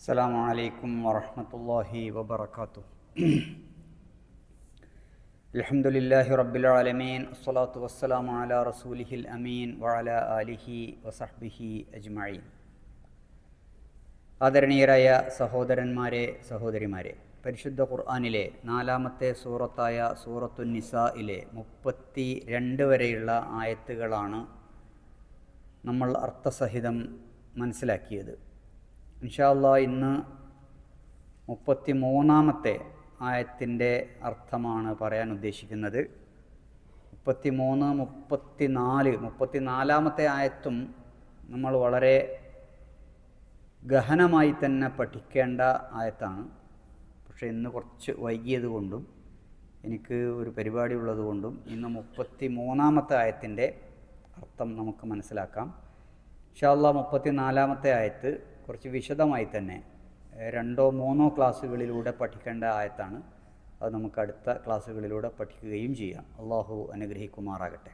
السلام عليكم ورحمة الله وبركاته الحمد لله رب العالمين الصلاة والسلام على رسوله الأمين وعلى آله وصحبه أجمعين ആദരണീയരായ സഹോദരന്മാരെ സഹോദരിമാരെ പരിശുദ്ധ ഖുർആാനിലെ നാലാമത്തെ സൂറത്തായ സൂറത്തു നിസായിലെ മുപ്പത്തി രണ്ട് വരെയുള്ള ആയത്തുകളാണ് നമ്മൾ അർത്ഥസഹിതം മനസ്സിലാക്കിയത് ഇൻഷാല്ല ഇന്ന് മുപ്പത്തി മൂന്നാമത്തെ ആയത്തിന്റെ അർത്ഥമാണ് പറയാൻ ഉദ്ദേശിക്കുന്നത്. മുപ്പത്തി മൂന്ന് മുപ്പത്തി നാല് മുപ്പത്തി നാലാമത്തെ ആയത്തും നമ്മൾ വളരെ ഗഹനമായി തന്നെ പഠിക്കേണ്ട ആയത്താണ്. പക്ഷേ ഇന്ന് കുറച്ച് വൈകിയത് കൊണ്ടും എനിക്ക് ഒരു പരിപാടി ഉള്ളതുകൊണ്ടും ഇന്ന് മുപ്പത്തി മൂന്നാമത്തെ ആയത്തിന്റെ അർത്ഥം നമുക്ക് മനസ്സിലാക്കാം. ഇൻഷാല്ല മുപ്പത്തി നാലാമത്തെ ആയത്ത് കുറച്ച് വിശദമായി തന്നെ ഏഹ്, രണ്ടോ മൂന്നോ ക്ലാസ്സുകളിലൂടെ പഠിക്കേണ്ട ആയത്താണ് അത് നമുക്ക് അടുത്ത ക്ലാസ്സുകളിലൂടെ പഠിക്കുകയും ചെയ്യാം അള്ളാഹു അനുഗ്രഹിക്കുമാറാകട്ടെ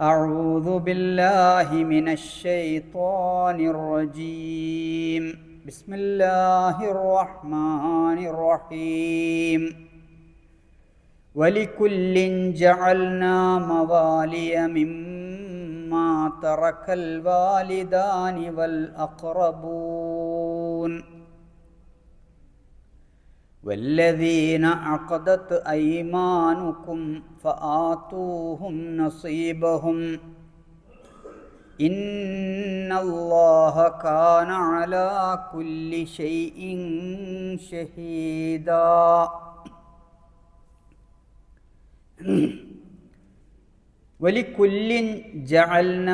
أعوذ بالله من الشيطان الرجيم بسم الله الرحمن الرحيم ولكل جعلنا موالي مما ترك الوالدان والأقربون. والذين عقدت أيمانكم فآتوهم نصيبهم. إن الله كان على كل شيء شهيدا. വലി കുല്ലിൻ ജഅൽന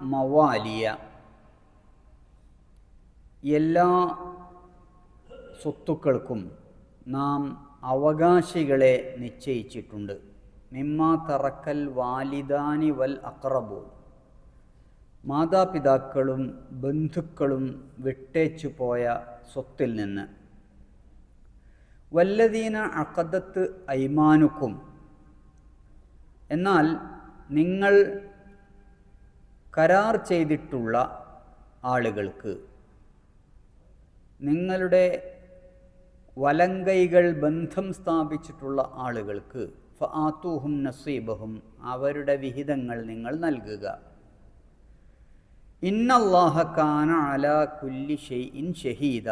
മവാലിയ. എല്ലാ സ്വത്തുക്കൾക്കും നാം അവകാശികളെ നിശ്ചയിച്ചിട്ടുണ്ട്. മിമ്മ തറക്കൽ വാലിദാനി വൽ അക്രബു മാതാപിതാക്കളും ബന്ധുക്കളും വിട്ടേച്ചു പോയ സ്വത്തിൽ നിന്ന്. വല്ലദീന അക്കദത്ത് ഐമാനുക്കും. എന്നാൽ നിങ്ങൾ കരാർ ചെയ്തിട്ടുള്ള ആളുകൾക്ക് നിങ്ങളുടെ വലങ്കൈകൾ ബന്ധം സ്ഥാപിച്ചിട്ടുള്ള ആളുകൾക്ക് ഫാത്തൂഹും നസീബഹും അവരുടെ വിഹിതങ്ങൾ നിങ്ങൾ നൽകുക. ഇന്നല്ലാഹ കാന അല കുല്ലി ഷെയ്ഇൻ ഷഹീദ.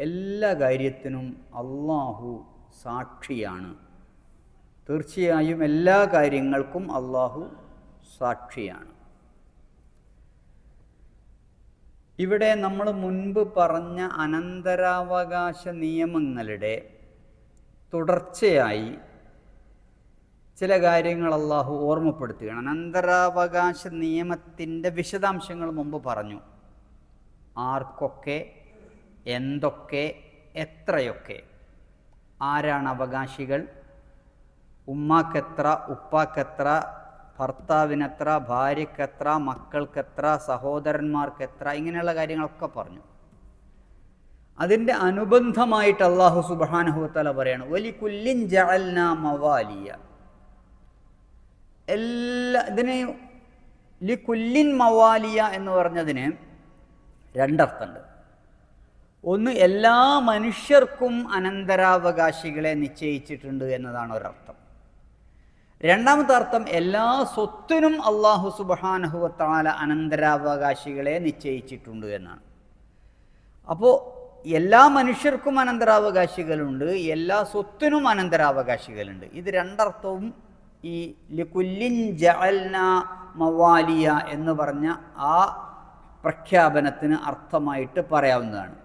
എല്ലാ കാര്യത്തിനും അള്ളാഹു സാക്ഷിയാണ്. തീർച്ചയായും എല്ലാ കാര്യങ്ങൾക്കും അള്ളാഹു സാക്ഷിയാണ്. ഇവിടെ നമ്മൾ മുൻപ് പറഞ്ഞ അനന്തരാവകാശ നിയമങ്ങളുടെ തുടർച്ചയായി ചില കാര്യങ്ങൾ അള്ളാഹു ഓർമ്മപ്പെടുത്തുകയാണ്. അനന്തരാവകാശ നിയമത്തിന്റെ വിശദാംശങ്ങൾ മുമ്പ് പറഞ്ഞു. ആർക്കൊക്കെ എന്തൊക്കെ എത്രയൊക്കെ ആരാണ് അവകാശികൾ ഉമ്മാക്കെത്ര ഉപ്പാക്കെത്ര ഭർത്താവിനെത്ര ഭാര്യക്കെത്ര മക്കൾക്കെത്ര സഹോദരന്മാർക്കെത്ര ഇങ്ങനെയുള്ള കാര്യങ്ങളൊക്കെ പറഞ്ഞു. അതിന്റെ അനുബന്ധമായിട്ട് അള്ളാഹു സുബാനഹുത്തല പറയാണ് വലി കുല്ലിൻ മവാലിയ. എല്ലാ ഇതിന് ലി കുല്ലിൻ മവാലിയ എന്ന് പറഞ്ഞതിന് രണ്ടർത്ഥമുണ്ട്. ഒന്ന് എല്ലാ മനുഷ്യർക്കും അനന്തരാവകാശികളെ നിശ്ചയിച്ചിട്ടുണ്ട് എന്നതാണ് ഒരർത്ഥം. രണ്ടാമത്തെ അർത്ഥം എല്ലാ സ്വത്തിനും അള്ളാഹു സുബാനഹുവത്താല അനന്തരാവകാശികളെ നിശ്ചയിച്ചിട്ടുണ്ട് എന്നാണ്. അപ്പോൾ എല്ലാ മനുഷ്യർക്കും അനന്തരാവകാശികളുണ്ട് എല്ലാ സ്വത്തിനും അനന്തരാവകാശികളുണ്ട്. ഇത് രണ്ടർത്ഥവും ഈ ലിക്കുല്ലിൻ ജഅൽന മവാലിയ എന്ന് പറഞ്ഞ ആ പ്രഖ്യാപനത്തിന് അർത്ഥമായിട്ട് പറയാവുന്നതാണ്.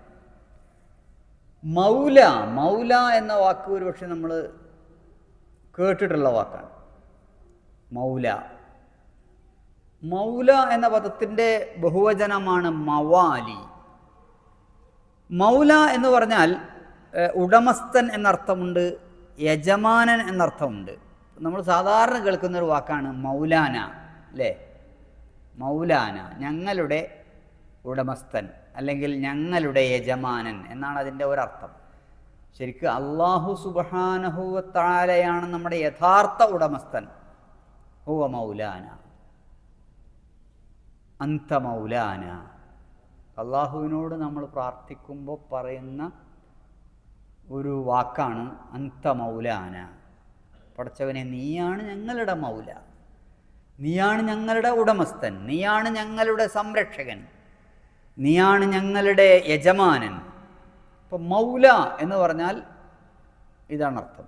മൗല മൗല എന്ന വാക്ക് ഒരുപക്ഷെ നമ്മൾ കേട്ടിട്ടുള്ള വാക്കാണ്. മൗല. മൗല എന്ന പദത്തിന്റെ ബഹുവചനമാണ് മവാലി. മൗല എന്ന് പറഞ്ഞാൽ ഉടമസ്ഥൻ എന്നർത്ഥമുണ്ട് യജമാനൻ എന്നർത്ഥമുണ്ട്. നമ്മൾ സാധാരണ കേൾക്കുന്ന ഒരു വാക്കാണ് മൗലാന അല്ലേ? മൗലാന ഞങ്ങളുടെ ഉടമസ്ഥൻ അല്ലെങ്കിൽ ഞങ്ങളുടെ യജമാനൻ എന്നാണ് അതിന്റെ ഒരർത്ഥം. ശരിക്കും അള്ളാഹു സുബാനഹുവത്താലയാണ് നമ്മുടെ യഥാർത്ഥ ഉടമസ്ഥൻ. ഹുവ മൗലാന. അന്ത മൗലാന. അള്ളാഹുവിനോട് നമ്മൾ പ്രാർത്ഥിക്കുമ്പോൾ പറയുന്ന ഒരു വാക്കാണ് അന്ത മൗലാന. പഠിച്ചവനെ നീയാണ് ഞങ്ങളുടെ മൗല. നീയാണ് ഞങ്ങളുടെ ഉടമസ്ഥൻ. നീയാണ് ഞങ്ങളുടെ സംരക്ഷകൻ. നീയാണ് ഞങ്ങളുടെ യജമാനൻ. ഇപ്പം മൗല എന്ന് പറഞ്ഞാൽ ഇതാണ് അർത്ഥം.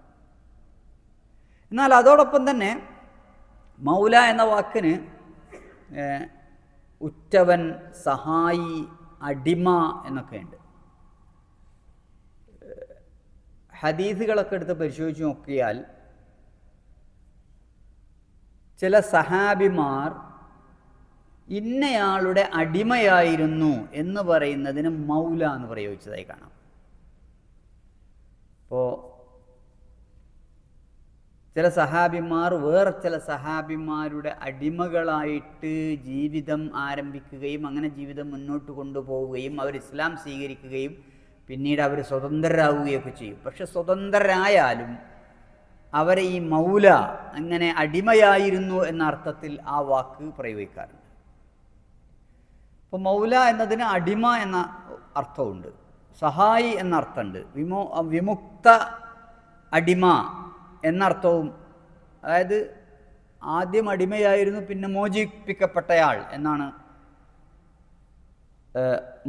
എന്നാൽ അതോടൊപ്പം തന്നെ മൗല എന്ന വാക്കിന് ഉറ്റവൻ സഹായി അടിമ എന്നൊക്കെയുണ്ട്. ഹദീസുകളൊക്കെ എടുത്ത് പരിശോധിച്ച് നോക്കിയാൽ ചില സഹാബിമാർ ഇന്നയാളുടെ അടിമയായിരുന്നു എന്ന് പറയുന്നതിന് മൗല എന്ന് പ്രയോഗിച്ചതായി കാണാം. ഇപ്പോൾ ചില സഹാബിമാർ വേറെ ചില സഹാബിമാരുടെ അടിമകളായിട്ട് ജീവിതം ആരംഭിക്കുകയും അങ്ങനെ ജീവിതം മുന്നോട്ട് കൊണ്ടുപോവുകയും അവർ ഇസ്ലാം സ്വീകരിക്കുകയും പിന്നീട് അവർ സ്വതന്ത്രരാകുകയൊക്കെ ചെയ്യും. പക്ഷെ സ്വതന്ത്രരായാലും അവരെ ഈ മൗല അങ്ങനെ അടിമയായിരുന്നു എന്ന അർത്ഥത്തിൽ ആ വാക്ക് പ്രയോഗിക്കാറുണ്ട്. ഇപ്പോൾ മൗല എന്നതിന് അടിമ എന്ന അർത്ഥമുണ്ട്. സഹായി എന്ന അർത്ഥമുണ്ട്. വിമോ വിമുക്ത അടിമ എന്നർത്ഥവും അതായത് ആദ്യം അടിമയായിരുന്നു പിന്നെ മോചിപ്പിക്കപ്പെട്ടയാൾ എന്നാണ്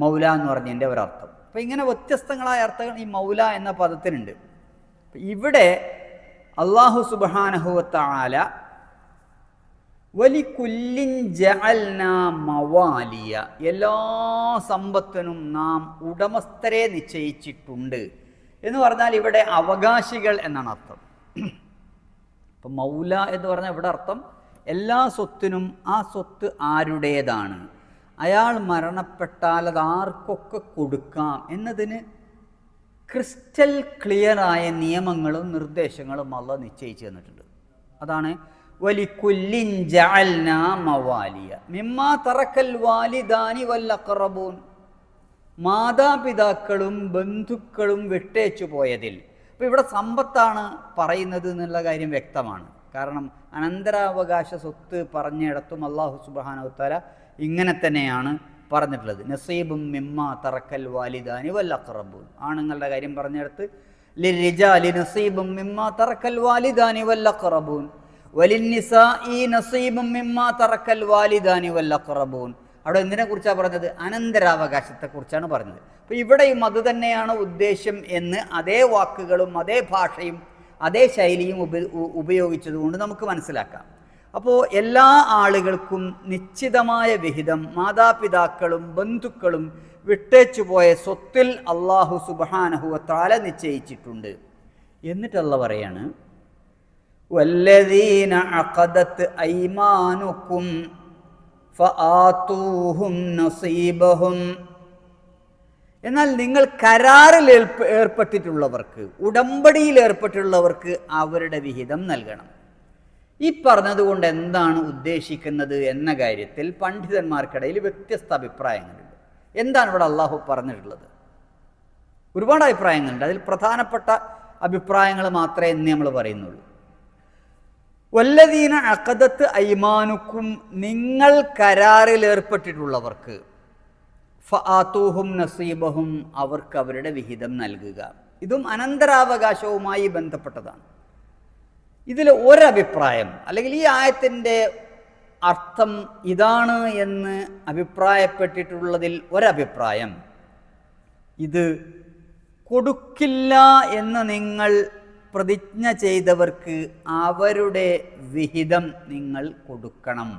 മൗല എന്ന് പറഞ്ഞതിന്റെ ഒരർത്ഥം. അപ്പം ഇങ്ങനെ വ്യത്യസ്തങ്ങളായ അർത്ഥങ്ങൾ ഈ മൗല എന്ന പദത്തിനുണ്ട്. ഇവിടെ അള്ളാഹു സുബാനഹുവത്താല വലി കുല്ലിൻ ജഅൽന മവാലിയ എല്ലാ സമ്പത്തിനും നാം ഉടമസ്ഥരെ നിശ്ചയിച്ചിട്ടുണ്ട് എന്ന് പറഞ്ഞാൽ ഇവിടെ അവകാശികൾ എന്നാണ് അർത്ഥം. ഇപ്പം മൗല എന്ന് പറഞ്ഞാൽ ഇവിടെ അർത്ഥം എല്ലാ സ്വത്തിനും ആ സ്വത്ത് ആരുടേതാണ്? അയാൾ മരണപ്പെട്ടാൽ അത് ആർക്കൊക്കെ കൊടുക്കാം എന്നതിന് ക്രിസ്റ്റൽ ക്ലിയറായ നിയമങ്ങളും നിർദ്ദേശങ്ങളും അള്ള നിശ്ചയിച്ചു തന്നിട്ടുണ്ട്. അതാണ് വലിക്കുല്ലിൻ ജഅൽന മവാലിയ. മിമ്മാ തറക്കൽ വാലിദാനി വല്ലഖറബൂൻ. മാതാപിതാക്കളും ബന്ധുക്കളും വിട്ടേച്ചു പോയതിൽ അപ്പോൾ ഇവിടെ സമ്പത്താണ് പറയുന്നത് എന്നുള്ള കാര്യം വ്യക്തമാണ്. കാരണം അനന്തരാവകാശ സ്വത്ത് പറഞ്ഞിടത്തും അള്ളാഹു സുബാനവുത്താല ഇങ്ങനെ തന്നെയാണ് പറഞ്ഞിട്ടുള്ളത്. നസീബും മിമ്മ തറക്കൽ വാലിദാനി വല്ലക്കറബൂൻ ആണുങ്ങളുടെ കാര്യം പറഞ്ഞിടത്ത് ലിരിജാലി നസീബും മിമ്മ തറക്കൽ വാലിദാനി വല്ലഖറബൂൻ ഈ നസീബും മിമ്മ തറക്കൽ വാലിദാനി വല്ലഖറബൂൻ അവിടെ എന്തിനെ കുറിച്ചാണ് പറഞ്ഞത്? അനന്തരാവകാശത്തെക്കുറിച്ചാണ് പറഞ്ഞത്. അപ്പോൾ ഇവിടെയും അത് തന്നെയാണ് ഉദ്ദേശം എന്ന് അതേ വാക്കുകളും അതേ ഭാഷയും അതേ ശൈലിയും ഉപ ഉപയോഗിച്ചതുകൊണ്ട് നമുക്ക് മനസ്സിലാക്കാം. അപ്പോൾ എല്ലാ ആളുകൾക്കും നിശ്ചിതമായ വിഹിതം മാതാപിതാക്കളും ബന്ധുക്കളും വിട്ടേച്ചുപോയ സ്വത്തിൽ അള്ളാഹു സുബാനഹുവത്താല നിശ്ചയിച്ചിട്ടുണ്ട്. എന്നിട്ടല്ല പറയാണ് വല്ലദീന അഖദത്ത് ഐമാനുക്കും ഫാത്തൂഹും നസീബഹും. എന്നാൽ നിങ്ങൾ കരാറിൽ ഏർപ്പെട്ടിട്ടുള്ളവർക്ക് ഉടമ്പടിയിൽ ഏർപ്പെട്ടിട്ടുള്ളവർക്ക് അവരുടെ വിഹിതം നൽകണം. ഈ പറഞ്ഞതുകൊണ്ട് എന്താണ് ഉദ്ദേശിക്കുന്നത് എന്ന കാര്യത്തിൽ പണ്ഡിതന്മാർക്കിടയിൽ വ്യത്യസ്ത അഭിപ്രായങ്ങളുണ്ട്. എന്താണ് ഇവിടെ അള്ളാഹു പറഞ്ഞിട്ടുള്ളത്? ഒരുപാട് അഭിപ്രായങ്ങളുണ്ട്. അതിൽ പ്രധാനപ്പെട്ട അഭിപ്രായങ്ങൾ മാത്രമേ എന്ന് നമ്മൾ പറയുന്നുള്ളൂ. വല്ലതീന അക്കദത്ത് ഐമാനുക്കും നിങ്ങൾ കരാറിൽ ഏർപ്പെട്ടിട്ടുള്ളവർക്ക് ഫാത്തൂഹും നസീബഹും അവർക്ക് അവരുടെ വിഹിതം നൽകുക. ഇതും അനന്തരാവകാശവുമായി ബന്ധപ്പെട്ടതാണ്. ഇതിൽ ഒരഭിപ്രായം അല്ലെങ്കിൽ ഈ ആയത്തിന്റെ അർത്ഥം ഇതാണ് എന്ന് അഭിപ്രായപ്പെട്ടിട്ടുള്ളതിൽ ഒരഭിപ്രായം ഇത് കൊടുക്കില്ല എന്ന് നിങ്ങൾ പ്രതിജ്ഞ ചെയ്തവർക്ക് അവരുടെ വിഹിതം നിങ്ങൾ കൊടുക്കണം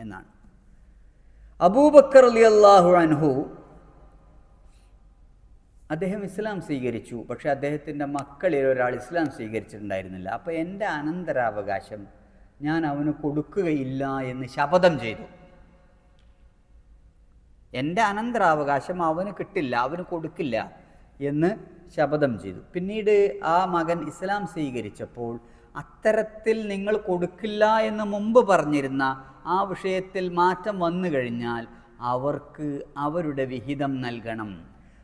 എന്നാണ്. അബൂബക്കർ അലി അള്ളാഹു അൻഹു അദ്ദേഹം ഇസ്ലാം സ്വീകരിച്ചു പക്ഷെ അദ്ദേഹത്തിന്റെ മക്കളിൽ ഒരാൾ ഇസ്ലാം സ്വീകരിച്ചിട്ടുണ്ടായിരുന്നില്ല. അപ്പോൾ എന്റെ അനന്തരാവകാശം ഞാൻ അവന് കൊടുക്കുകയില്ല എന്ന് ശപഥം ചെയ്തു. എന്റെ അനന്തരാവകാശം അവന് കിട്ടില്ല അവന് കൊടുക്കില്ല എന്ന് ശപഥം ചെയ്തു. പിന്നീട് ആ മകൻ ഇസ്ലാം സ്വീകരിച്ചപ്പോൾ അത്തരത്തിൽ നിങ്ങൾ കൊടുക്കില്ല എന്ന് മുമ്പ് പറഞ്ഞിരുന്ന ആ വിഷയത്തിൽ മാറ്റം വന്നു കഴിഞ്ഞാൽ അവർക്ക് അവരുടെ വിഹിതം നൽകണം.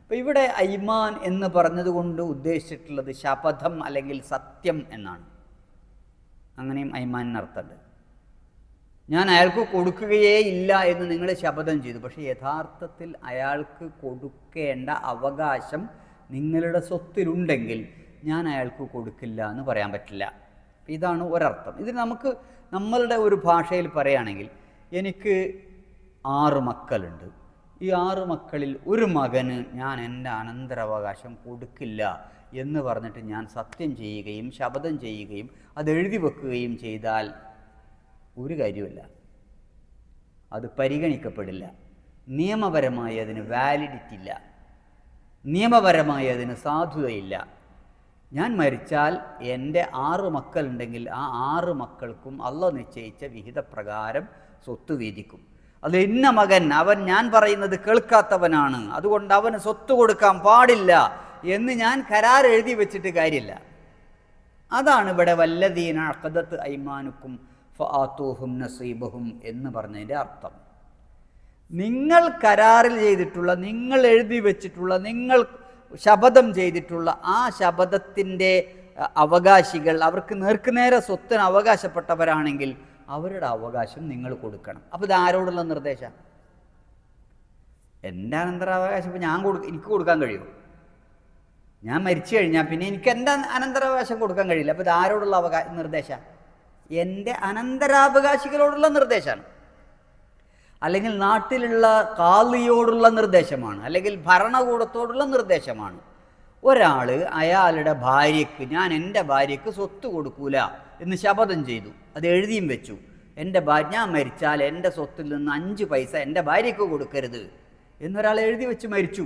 അപ്പോൾ ഇവിടെ ഐമാൻ എന്ന് പറഞ്ഞതുകൊണ്ട് ഉദ്ദേശിച്ചിട്ടുള്ളത് ശപഥം അല്ലെങ്കിൽ സത്യം എന്നാണ്. അങ്ങനെയും ഐമാൻ അർത്ഥമുണ്ട്. ഞാൻ അയാൾക്ക് കൊടുക്കുകയേ ഇല്ല എന്ന് നിങ്ങൾ ശപഥം ചെയ്തു. പക്ഷേ യഥാർത്ഥത്തിൽ അയാൾക്ക് കൊടുക്കേണ്ട അവകാശം നിങ്ങളുടെ സ്വത്തിലുണ്ടെങ്കിൽ ഞാൻ അയാൾക്ക് കൊടുക്കില്ല എന്ന് പറയാൻ പറ്റില്ല. ഇതാണ് ഒരർത്ഥം. ഇത് നമുക്ക് നമ്മളുടെ ഒരു ഭാഷയിൽ പറയുകയാണെങ്കിൽ എനിക്ക് ആറ് മക്കളുണ്ട്. ഈ ആറ് മക്കളിൽ ഒരു മകന് ഞാൻ എന്റെ അനന്തരാവകാശം കൊടുക്കില്ല എന്ന് പറഞ്ഞിട്ട് ഞാൻ സത്യം ചെയ്യുകയും ശപഥം ചെയ്യുകയും അത് എഴുതി വെക്കുകയും ചെയ്താൽ ഒരു കാര്യമില്ല അത് പരിഗണിക്കപ്പെടില്ല. നിയമപരമായി അതിന് വാലിഡിറ്റി ഇല്ല. നിയമപരമായി അതിന് സാധുതയില്ല. ഞാൻ മരിച്ചാൽ എന്റെ ആറ് മക്കളുണ്ടെങ്കിൽ ആ ആറ് മക്കൾക്കും അല്ല നിശ്ചയിച്ച വിഹിതപ്രകാരം സ്വത്ത് വീതിക്കും. അത് ഇന്ന മകൻ അവൻ ഞാൻ പറയുന്നത് കേൾക്കാത്തവനാണ്. അതുകൊണ്ട് അവന് സ്വത്ത് കൊടുക്കാൻ പാടില്ല എന്ന് ഞാൻ കരാർ എഴുതി വെച്ചിട്ട് കാര്യമില്ല. അതാണ് ഇവിടെ വല്ലദീന അക്കദത്ത് ഐമാനുക്കും ഫാത്തൂഹും നസീബഹും എന്ന് പറഞ്ഞതിന്റെ അർത്ഥം. നിങ്ങൾ കരാറിൽ ചെയ്തിട്ടുള്ള നിങ്ങൾ എഴുതി വെച്ചിട്ടുള്ള നിങ്ങൾ ശപഥം ചെയ്തിട്ടുള്ള ആ ശപഥത്തിന്റെ അവകാശികൾ അവർക്ക് നേർക്കുനേരെ സ്വത്തിന് അവകാശപ്പെട്ടവരാണെങ്കിൽ അവരുടെ അവകാശം നിങ്ങൾ കൊടുക്കണം. അപ്പോൾ ഇത് ആരോടുള്ള നിർദ്ദേശം? എന്റെ അനന്തരാവകാശം ഇപ്പോൾ ഞാൻ കൊടു എനിക്ക് കൊടുക്കാൻ കഴിയുമോ? ഞാൻ മരിച്ചു കഴിഞ്ഞാൽ പിന്നെ എനിക്ക് എന്റെ അനന്തരാവകാശം കൊടുക്കാൻ കഴിയില്ല. അപ്പോൾ ഇത് ആരോടുള്ള അവകാശ നിർദ്ദേശം? എന്റെ അനന്തരാവകാശികളോടുള്ള നിർദ്ദേശമാണ് അല്ലെങ്കിൽ നാട്ടിലുള്ള കാളിയോടുള്ള നിർദ്ദേശമാണ് അല്ലെങ്കിൽ ഭരണകൂടത്തോടുള്ള നിർദ്ദേശമാണ്. ഒരാൾ അയാളുടെ ഭാര്യയ്ക്ക് ഞാൻ എന്റെ ഭാര്യയ്ക്ക് സ്വത്ത് കൊടുക്കൂല എന്ന് ശപഥം ചെയ്തു. അത് എഴുതിയും വെച്ചു. എന്റെ ഭാര്യ ഞാൻ മരിച്ചാൽ എന്റെ സ്വത്തിൽ നിന്ന് അഞ്ച് പൈസ എന്റെ ഭാര്യയ്ക്ക് കൊടുക്കരുത് എന്നൊരാൾ എഴുതി വെച്ച് മരിച്ചു.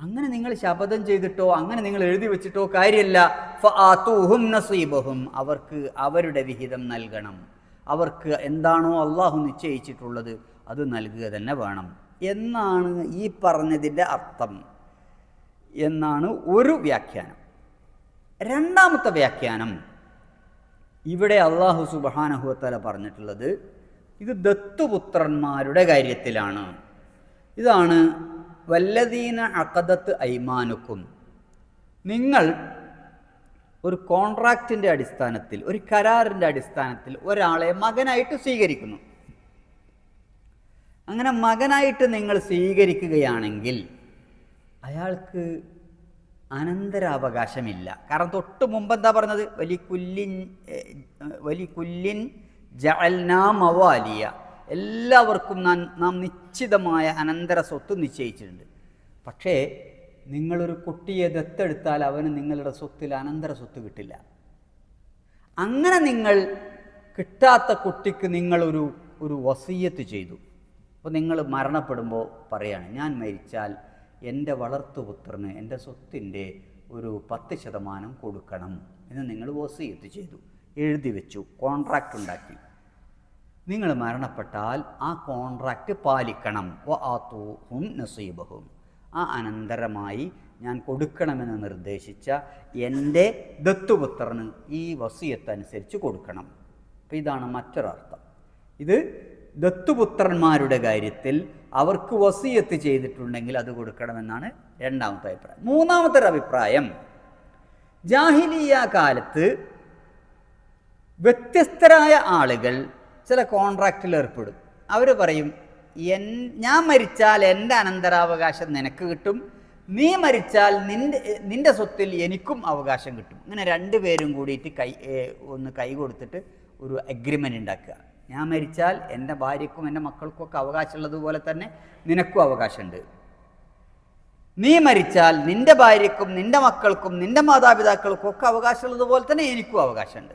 അങ്ങനെ നിങ്ങൾ ശപഥം ചെയ്തിട്ടോ അങ്ങനെ നിങ്ങൾ എഴുതി വെച്ചിട്ടോ കാര്യമല്ല ഫആതൂഹും നസീബഹും. അവർക്ക് അവരുടെ വിഹിതം നൽകണം. അവർക്ക് എന്താണോ അള്ളാഹു നിശ്ചയിച്ചിട്ടുള്ളത് അത് നൽകുക തന്നെ വേണം. എന്നാണ് ഈ പറഞ്ഞതിന്റെ അർത്ഥം. എന്നാണ് ഒരു വ്യാഖ്യാനം. രണ്ടാമത്തെ വ്യാഖ്യാനം ഇവിടെ അള്ളാഹു സുബാനഹുത്തല പറഞ്ഞിട്ടുള്ളത് ഇത് ദത്തുപുത്രന്മാരുടെ കാര്യത്തിലാണ്. ഇതാണ് വല്ലദീന അക്കദത്ത് ഐമാനുക്കും. നിങ്ങൾ ഒരു കോൺട്രാക്റ്റിന്റെ അടിസ്ഥാനത്തിൽ ഒരു കരാറിന്റെ അടിസ്ഥാനത്തിൽ ഒരാളെ മകനായിട്ട് സ്വീകരിക്കുന്നു. അങ്ങനെ മകനായിട്ട് നിങ്ങൾ സ്വീകരിക്കുകയാണെങ്കിൽ അയാൾക്ക് അനന്തരാവകാശമില്ല. കാരണം തൊട്ട് മുമ്പ് എന്താ പറഞ്ഞത്? വലി കുല്ലിൻ വലി കുല്ലിൻ ജൽനാമവാലിയ എല്ലാവർക്കും നാം നാം നിശ്ചിതമായ അനന്തര സ്വത്ത് നിശ്ചയിച്ചിട്ടുണ്ട്. പക്ഷേ നിങ്ങളൊരു കുട്ടിയെ ദത്തെടുത്താൽ അവന് നിങ്ങളുടെ സ്വത്തിൽ അനന്തര സ്വത്ത് കിട്ടില്ല. അങ്ങനെ നിങ്ങൾ കിട്ടാത്ത കുട്ടിക്ക് നിങ്ങളൊരു ഒരു വസീയത്ത് ചെയ്തു. അപ്പോൾ നിങ്ങൾ മരണപ്പെടുമ്പോൾ പറയാണ് ഞാൻ മരിച്ചാൽ എന്റെ വളർത്തുപുത്രന് എന്റെ സ്വത്തിന്റെ ഒരു പത്ത് ശതമാനം കൊടുക്കണം എന്ന് നിങ്ങൾ വസീയത്ത് ചെയ്തു. എഴുതി വെച്ചു കോൺട്രാക്റ്റ് ഉണ്ടാക്കി. നിങ്ങൾ മരണപ്പെട്ടാൽ ആ കോൺട്രാക്റ്റ് പാലിക്കണം. വ ആത്തൂഹും നസീബഹും. ആ അനന്തരമായി ഞാൻ കൊടുക്കണമെന്ന് നിർദ്ദേശിച്ച എന്റെ ദത്തുപുത്രന് ഈ വസിയത്തനുസരിച്ച് കൊടുക്കണം. അപ്പം ഇതാണ് മറ്റൊരർത്ഥം. ഇത് ദത്തുപുത്രന്മാരുടെ കാര്യത്തിൽ അവർക്ക് വസിയത്ത് ചെയ്തിട്ടുണ്ടെങ്കിൽ അത് കൊടുക്കണമെന്നാണ് രണ്ടാമത്തെ അഭിപ്രായം. മൂന്നാമത്തെ ഒരു അഭിപ്രായം ജാഹിലിയ കാലത്ത് വ്യത്യസ്തരായ ആളുകൾ ചില കോൺട്രാക്റ്റിൽ ഏർപ്പെടും. അവർ പറയും എൻ ഞാൻ മരിച്ചാൽ എന്റെ അനന്തരാവകാശം നിനക്ക് കിട്ടും. നീ മരിച്ചാൽ നിന്റെ നിന്റെ സ്വത്തിൽ എനിക്കും അവകാശം കിട്ടും. ഇങ്ങനെ രണ്ട് പേരും കൂടിയിട്ട് കൈ ഒന്ന് കൈ കൊടുത്തിട്ട് ഒരു അഗ്രിമെന്റ് ഉണ്ടാക്കുക. ഞാൻ മരിച്ചാൽ എന്റെ ഭാര്യക്കും എന്റെ മക്കൾക്കും ഒക്കെ അവകാശമുള്ളതുപോലെ തന്നെ നിനക്കും അവകാശമുണ്ട്. നീ മരിച്ചാൽ നിന്റെ ഭാര്യക്കും നിന്റെ മക്കൾക്കും നിന്റെ മാതാപിതാക്കൾക്കും ഒക്കെ അവകാശമുള്ളതുപോലെ തന്നെ എനിക്കും അവകാശമുണ്ട്.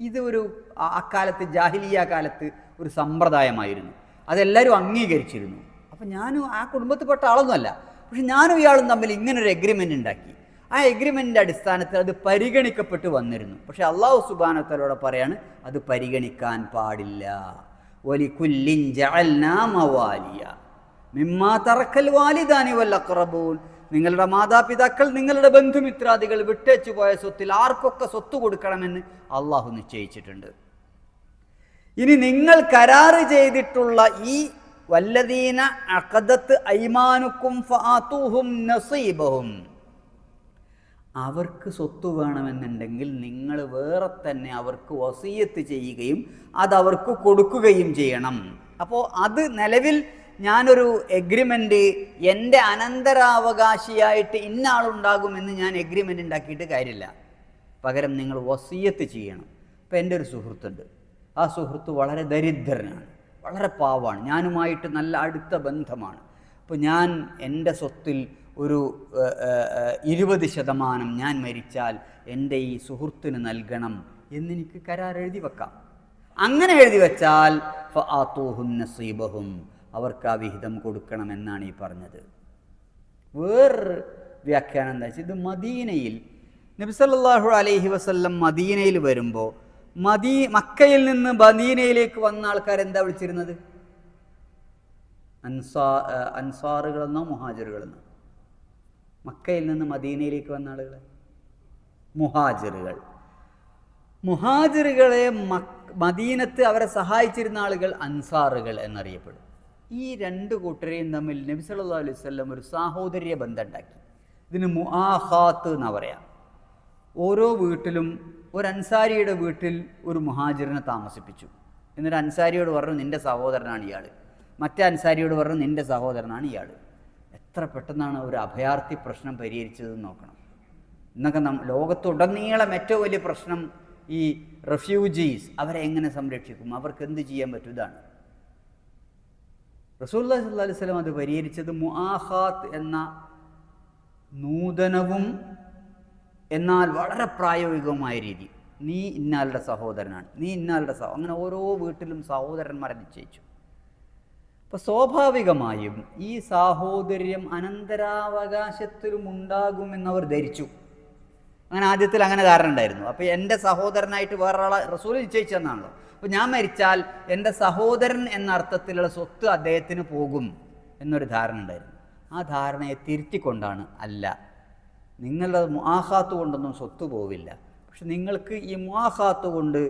ഇത് ഒരു അക്കാലത്ത് ജാഹിലിയ കാലത്ത് ഒരു സമ്പ്രദായമായിരുന്നു. അതെല്ലാവരും അംഗീകരിച്ചിരുന്നു. അപ്പം ഞാനും ആ കുടുംബത്തിൽപ്പെട്ട ആളൊന്നുമല്ല. പക്ഷെ ഞാനും ഇയാളും തമ്മിൽ ഇങ്ങനൊരു എഗ്രിമെന്റ് ഉണ്ടാക്കി. ആ എഗ്രിമെന്റിന്റെ അടിസ്ഥാനത്തിൽ അത് പരിഗണിക്കപ്പെട്ട് വന്നിരുന്നു. പക്ഷെ അള്ളാഹു സുബാനത്തലോടെ പറയാണ് അത് പരിഗണിക്കാൻ പാടില്ല. ഒലി കുല്ലിൻ മിമ്മാ തറക്കൽ വാലിദാനി വല്ലഖറബൂൻ നിങ്ങളുടെ മാതാപിതാക്കൾ നിങ്ങളുടെ ബന്ധുമിത്രാദികൾ വിട്ടേച്ചു പോയ സ്വത്തിൽ ആർക്കൊക്കെ സ്വത്ത് കൊടുക്കണമെന്ന് അള്ളാഹു നിശ്ചയിച്ചിട്ടുണ്ട്. ഇനി നിങ്ങൾ കരാറ് ചെയ്തിട്ടുള്ള ഈ വല്ലദീന അഖദത്ത് ഐമാനുക്കും ഫാത്തുഹും നസീബഹും. അവർക്ക് സ്വത്ത് വേണമെന്നുണ്ടെങ്കിൽ നിങ്ങൾ വേറെ തന്നെ അവർക്ക് വസീയത്ത് ചെയ്യുകയും അത് അവർക്ക് കൊടുക്കുകയും ചെയ്യണം. അപ്പോൾ അത് നിലവിൽ ഞാനൊരു എഗ്രിമെന്റ് എന്റെ അനന്തരാവകാശിയായിട്ട് ഇന്ന ആളുണ്ടാകുമെന്ന് ഞാൻ എഗ്രിമെന്റ് ഉണ്ടാക്കിയിട്ട് കാര്യമില്ല. പകരം നിങ്ങൾ വസീയത്ത് ചെയ്യണം. ഇപ്പം എന്റെ ഒരു സുഹൃത്തുണ്ട്. ആ സുഹൃത്ത് വളരെ ദരിദ്രനാണ് വളരെ പാവമാണ് ഞാനുമായിട്ട് നല്ല അടുത്ത ബന്ധമാണ്. അപ്പോൾ ഞാൻ എന്റെ സ്വത്തിൽ ഒരു ഇരുപത് ശതമാനം ഞാൻ മരിച്ചാൽ എന്റെ ഈ സുഹൃത്തിന് നൽകണം എന്നെനിക്ക് കരാർ എഴുതി വെക്കാം. അങ്ങനെ എഴുതി വെച്ചാൽ നസീബഹും അവർക്ക് ആ വിഹിതം കൊടുക്കണമെന്നാണ് ഈ പറഞ്ഞത്. വേറൊരു വ്യാഖ്യാനം എന്താ വെച്ചാൽ ഇത് മദീനയിൽ നബിസല്ലാഹു അലൈഹി വസല്ലം മദീനയിൽ വരുമ്പോൾ മദീ മക്കയിൽ നിന്ന് മദീനയിലേക്ക് വന്ന ആൾക്കാർ എന്താ വിളിച്ചിരുന്നത്? അൻസാ അൻസാറുകളെന്നോ മുഹാജറുകളെന്നോ? മക്കയിൽ നിന്ന് മദീനയിലേക്ക് വന്ന ആളുകൾ മുഹാജിറുകൾ. മുഹാജിറുകളെ മദീനത്ത് അവരെ സഹായിച്ചിരുന്ന ആളുകൾ അൻസാറുകൾ എന്നറിയപ്പെടും. ഈ രണ്ട് കൂട്ടരെയും തമ്മിൽ നബി സല്ലല്ലാഹു അലൈഹി സ്വല്ലം ഒരു സാഹോദര്യ ബന്ധം ഉണ്ടാക്കി ഇതിന് മുആഹാത്ത് എന്നാ പറയാം. ഓരോ വീട്ടിലും ഒരു അൻസാരിയുടെ വീട്ടിൽ ഒരു മുഹാജിറിനെ താമസിപ്പിച്ചു. എന്നിട്ട് അൻസാരിയോട് പറഞ്ഞു നിന്റെ സഹോദരനാണ് ഇയാൾ മറ്റേ അൻസാരിയോട് പറഞ്ഞു നിന്റെ സഹോദരനാണ് ഇയാൾ എത്ര പെട്ടെന്നാണ് ഒരു അഭയാർത്ഥി പ്രശ്നം പരിഹരിച്ചതെന്ന് നോക്കണം. ഇന്നൊക്കെ നം ലോകത്തുടനീളം ഏറ്റവും വലിയ പ്രശ്നം ഈ റെഫ്യൂജീസ് അവരെ എങ്ങനെ സംരക്ഷിക്കും? അവർക്ക് എന്ത് ചെയ്യാൻ പറ്റും? ഇതാണ്. റസൂല്ലാ സല്ലല്ലാഹു അലൈഹി വസല്ലം അത് പരിഹരിച്ചത് മുആഹാത്ത് എന്ന നൂതനവും എന്നാൽ വളരെ പ്രായോഗികമായ രീതി. നീ ഇന്നാളുടെ സഹോദരനാണ്. നീ ഇന്നാളുടെ സഹോ അങ്ങനെ ഓരോ വീട്ടിലും സഹോദരന്മാരെ നിശ്ചയിച്ചു. അപ്പോൾ സ്വാഭാവികമായും ഈ സാഹോദര്യം അനന്തരാവകാശത്തിലും ഉണ്ടാകുമെന്നവർ ധരിച്ചു. അങ്ങനെ ആദ്യത്തിൽ അങ്ങനെ ധാരണ ഉണ്ടായിരുന്നു. അപ്പോൾ എന്റെ സഹോദരനായിട്ട് വേറൊരാളെ റസൂൽ നിശ്ചയിച്ചെന്നാണല്ലോ അപ്പോൾ ഞാൻ മരിച്ചാൽ എന്റെ സഹോദരൻ എന്ന അർത്ഥത്തിലുള്ള സ്വത്ത് അദ്ദേഹത്തിന് പോകും എന്നൊരു ധാരണ ഉണ്ടായിരുന്നു. ആ ധാരണയെ തിരുത്തിക്കൊണ്ടാണ് അല്ല. നിങ്ങളുടെ മുഹാത്ത് കൊണ്ടൊന്നും സ്വത്ത് പോവില്ല. പക്ഷെ നിങ്ങൾക്ക് ഈ മുഹാത്ത് കൊണ്ട്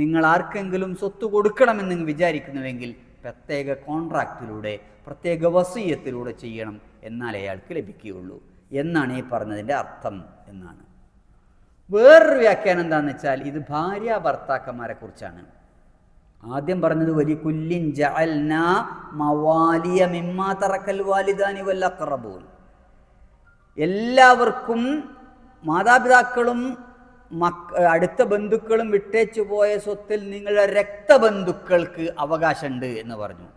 നിങ്ങൾ ആർക്കെങ്കിലും സ്വത്ത് കൊടുക്കണമെന്ന് വിചാരിക്കുന്നുവെങ്കിൽ പ്രത്യേക കോൺട്രാക്റ്റിലൂടെ പ്രത്യേക വസീയത്തിലൂടെ ചെയ്യണം എന്നാലേ അയാൾക്ക് ലഭിക്കുകയുള്ളൂ. എന്നാണ് ഈ പറഞ്ഞതിന്റെ അർത്ഥം എന്നാണ്. വേറൊരു വ്യാഖ്യാനം എന്താണെന്ന് വെച്ചാൽ ഇത് ഭാര്യ ഭർത്താക്കന്മാരെ കുറിച്ചാണ്. ആദ്യം പറഞ്ഞത് വലിയ കുല്ലിൻ ജഅൽന മവാലിയ മിമ്മാ തറക്കൽ വാലിദാനി വല്ലഖറബൂൻ എല്ലാവർക്കും മാതാപിതാക്കളും മക്ക അടുത്ത ബന്ധുക്കളും വിട്ടേച്ചു പോയ സ്വത്തിൽ നിങ്ങളുടെ രക്തബന്ധുക്കൾക്ക് അവകാശമുണ്ട് എന്ന് പറഞ്ഞു.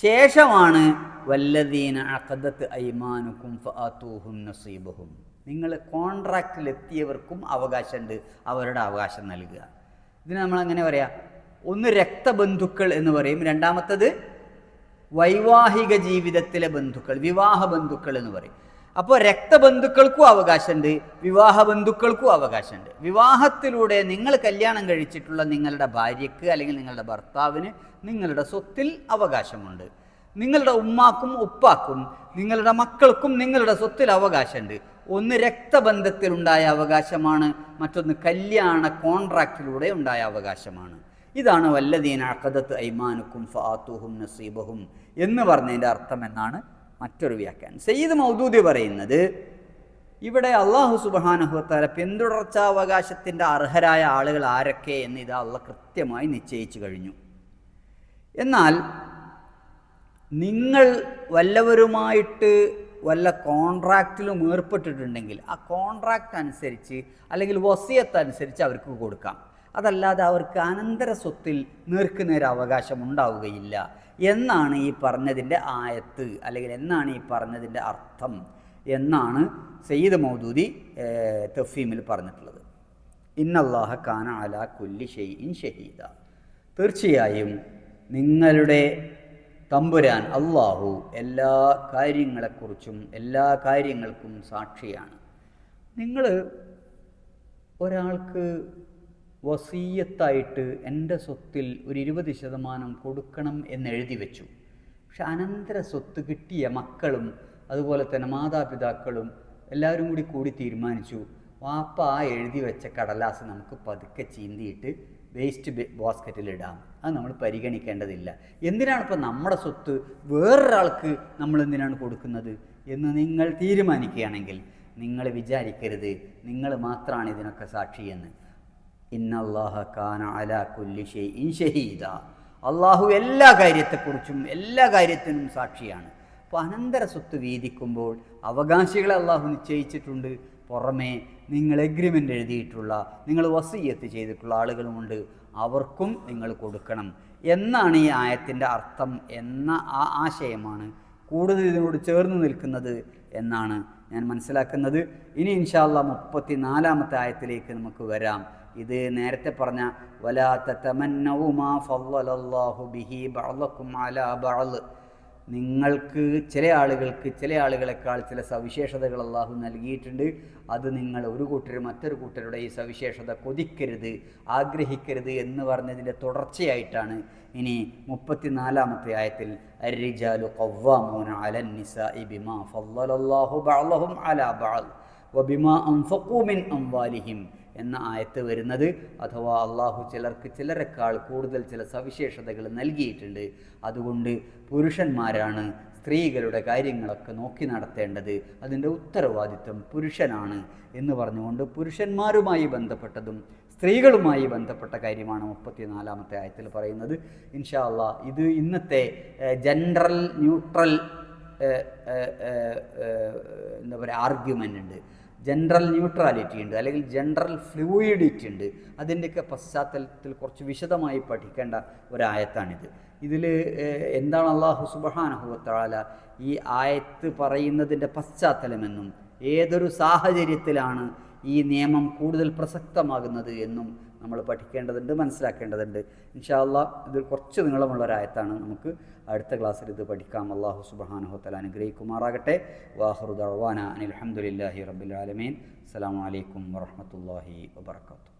ശേഷമാണ് വല്ലദീന അഖദത്ത് ഐമാനുക്കും ഫാത്തൂഹും നസീബഹും. നിങ്ങൾ കോൺട്രാക്റ്റിലെത്തിയവർക്കും അവകാശമുണ്ട് അവരുടെ അവകാശം നൽകുക. ഇതിന് നമ്മൾ അങ്ങനെ പറയാ? ഒന്ന് രക്തബന്ധുക്കൾ എന്ന് പറയും രണ്ടാമത്തത് വൈവാഹിക ജീവിതത്തിലെ ബന്ധുക്കൾ വിവാഹ ബന്ധുക്കൾ എന്ന് പറയും. അപ്പോൾ രക്തബന്ധുക്കൾക്കും അവകാശമുണ്ട് വിവാഹ ബന്ധുക്കൾക്കും അവകാശമുണ്ട്. വിവാഹത്തിലൂടെ നിങ്ങൾ കല്യാണം കഴിച്ചിട്ടുള്ള നിങ്ങളുടെ ഭാര്യയ്ക്ക് അല്ലെങ്കിൽ നിങ്ങളുടെ ഭർത്താവിന് നിങ്ങളുടെ സ്വത്തിൽ അവകാശമുണ്ട്. നിങ്ങളുടെ ഉമ്മാക്കും ഉപ്പാക്കും നിങ്ങളുടെ മക്കൾക്കും നിങ്ങളുടെ സ്വത്തിൽ അവകാശമുണ്ട്. ഒന്ന് രക്തബന്ധത്തിലുണ്ടായ അവകാശമാണ് മറ്റൊന്ന് കല്യാണ കോൺട്രാക്റ്റിലൂടെ ഉണ്ടായ അവകാശമാണ്. ഇതാണ് വല്ലദീന അക്കദത്ത് ഐമാനുക്കും ഫാത്തുഹും നസീബഹും എന്ന് പറഞ്ഞതിന്റെ അർത്ഥം എന്നാണ് മറ്റൊരു വ്യാഖ്യാനം. സയ്യിദ് മൗദൂദി പറയുന്നത് ഇവിടെ അള്ളാഹു സുബാനഹുത്താല പിന്തുടർച്ചാവകാശത്തിന്റെ അർഹരായ ആളുകൾ ആരൊക്കെ എന്ന് ഇത് അള്ള കൃത്യമായി നിശ്ചയിച്ചു കഴിഞ്ഞു. എന്നാൽ നിങ്ങൾ വല്ലവരുമായിട്ട് വല്ല കോൺട്രാക്റ്റിലും ഏർപ്പെട്ടിട്ടുണ്ടെങ്കിൽ ആ കോൺട്രാക്റ്റ് അനുസരിച്ച് അല്ലെങ്കിൽ വസിയത്ത് അനുസരിച്ച് അവർക്ക് കൊടുക്കാം. അതല്ലാതെ അവർക്ക് അനന്തര സ്വത്തിൽ നേർക്കുനേരെ അവകാശം ഉണ്ടാവുകയില്ല. എന്നാണ് ഈ പറഞ്ഞതിന്റെ ആയത്ത് അല്ലെങ്കിൽ എന്നാണ് ഈ പറഞ്ഞതിന്റെ അർത്ഥം എന്നാണ് സയ്യിദ് മൗദൂദി തഫീമിൽ പറഞ്ഞിട്ടുള്ളത്. ഇന്നല്ലാഹ കാന അല കുല്ലി ഷെയ്ഇൻ ഷഹീദ. തീർച്ചയായും നിങ്ങളുടെ തമ്പുരാൻ അള്ളാഹു എല്ലാ കാര്യങ്ങളെക്കുറിച്ചും എല്ലാ കാര്യങ്ങൾക്കും സാക്ഷിയാണ്. നിങ്ങൾ ഒരാൾക്ക് വസീയത്തായിട്ട് എന്റെ സ്വത്തിൽ ഒരു ഇരുപത് ശതമാനം കൊടുക്കണം എന്ന് എഴുതി വെച്ചു. പക്ഷെ അനന്തര സ്വത്ത് കിട്ടിയ മക്കളും അതുപോലെ തന്നെ മാതാപിതാക്കളും എല്ലാവരും കൂടി കൂടി തീരുമാനിച്ചു. വാപ്പ ആ എഴുതി വെച്ച കടലാസ് നമുക്ക് പതുക്കെ ചീന്തിയിട്ട് വേസ്റ്റ് ബാസ്ക്കറ്റിലിടാം അത് നമ്മൾ പരിഗണിക്കേണ്ടതില്ല. എന്തിനാണ് ഇപ്പം നമ്മുടെ സ്വത്ത് വേറൊരാൾക്ക് നമ്മൾ എന്തിനാണ് കൊടുക്കുന്നത് എന്ന് നിങ്ങൾ തീരുമാനിക്കുകയാണെങ്കിൽ നിങ്ങൾ വിചാരിക്കരുത്. നിങ്ങൾ മാത്രമാണ് ഇതിനൊക്കെ സാക്ഷിയെന്ന്. കാന കുല്ലി ഷഹീദ. അള്ളാഹു എല്ലാ കാര്യത്തെക്കുറിച്ചും എല്ലാ കാര്യത്തിനും സാക്ഷിയാണ്. അപ്പോൾ അനന്തര സ്വത്ത് വീതിക്കുമ്പോൾ അവകാശികളെ അള്ളാഹു നിശ്ചയിച്ചിട്ടുണ്ട്. പുറമേ നിങ്ങൾ എഗ്രിമെന്റ് എഴുതിയിട്ടുള്ള നിങ്ങൾ വസീയത്ത് ചെയ്തിട്ടുള്ള ആളുകളുമുണ്ട്. അവർക്കും നിങ്ങൾ കൊടുക്കണം. എന്നാണ് ഈ ആയത്തിന്റെ അർത്ഥം എന്ന ആ ആശയമാണ് കൂടുതൽ ഇതിനോട് ചേർന്ന് നിൽക്കുന്നത് എന്നാണ് ഞാൻ മനസ്സിലാക്കുന്നത്. ഇനി ഇൻഷാല്ല മുപ്പത്തി നാലാമത്തെ ആയത്തിലേക്ക് നമുക്ക് വരാം. ഇത് നേരത്തെ പറഞ്ഞ നിങ്ങൾക്ക് ചില ആളുകൾക്ക് ചില ആളുകളെക്കാൾ ചില സവിശേഷതകൾ അള്ളാഹു നൽകിയിട്ടുണ്ട്. അത് നിങ്ങൾ ഒരു കൂട്ടർ മറ്റൊരു കൂട്ടരുടെ ഈ സവിശേഷത കൊതിക്കരുത് ആഗ്രഹിക്കരുത് എന്ന് പറഞ്ഞതിന്റെ തുടർച്ചയായിട്ടാണ് ഇനി മുപ്പത്തിനാലാമത്തെ ആയത്തിൽ അരിജാലു കവ്വാമൂന ബഅലഹും അലാ ബഅൽ വബിമാ മിൻ അംവാലിഹിം. എന്ന ആയത്ത് വരുന്നത്. അഥവാ അള്ളാഹു ചിലർക്ക് ചിലരെക്കാൾ കൂടുതൽ ചില സവിശേഷതകൾ നൽകിയിട്ടുണ്ട്. അതുകൊണ്ട് പുരുഷന്മാരാണ് സ്ത്രീകളുടെ കാര്യങ്ങളൊക്കെ നോക്കി നടത്തേണ്ടത്. അതിന്റെ ഉത്തരവാദിത്വം പുരുഷനാണ് എന്ന് പറഞ്ഞുകൊണ്ട് പുരുഷന്മാരുമായി ബന്ധപ്പെട്ടതും സ്ത്രീകളുമായി ബന്ധപ്പെട്ട കാര്യമാണ് മുപ്പത്തിനാലാമത്തെ ആയത്തിൽ പറയുന്നത്. ഇൻഷാ അള്ളാ ഇത് ഇന്നത്തെ ജനറൽ ന്യൂട്രൽ എന്താ പറയുക ആർഗ്യുമെന്റ് ഉണ്ട്. ജനറൽ ന്യൂട്രാലിറ്റി ഉണ്ട് അല്ലെങ്കിൽ ജനറൽ ഫ്ലൂയിഡിറ്റി ഉണ്ട്. അതിന്റെയൊക്കെ പശ്ചാത്തലത്തിൽ കുറച്ച് വിശദമായി പഠിക്കേണ്ട ഒരായത്താണിത്. ഇതിൽ എന്താണ് അള്ളാഹു സുബഹാനഹുവത്താല ഈ ആയത്ത് പറയുന്നതിന്റെ പശ്ചാത്തലമെന്നും ഏതൊരു സാഹചര്യത്തിലാണ് ഈ നിയമം കൂടുതൽ പ്രസക്തമാകുന്നത് എന്നും നമ്മൾ പഠിക്കേണ്ടതുണ്ട് മനസ്സിലാക്കേണ്ടതുണ്ട്. ഇൻഷാല്ല ഇത് കുറച്ച് നീളമുള്ള ഒരായത്താണ് നമുക്ക് അടുത്ത ക്ലാസ്സിൽ ഇത് പഠിക്കാം. അള്ളാഹു സുബഹാനഹുത്തല അനുഗ്രഹിക്കുമാറാകട്ടെ. വാഹുറുദ് അഹ്വാന അനിൽ അഹമ്മദില്ലാഹി റബുലാലമീൻ അസ്സാം വലൈക്കും വറഹമത്തല്ലാഹി വാബർക്കാത്തു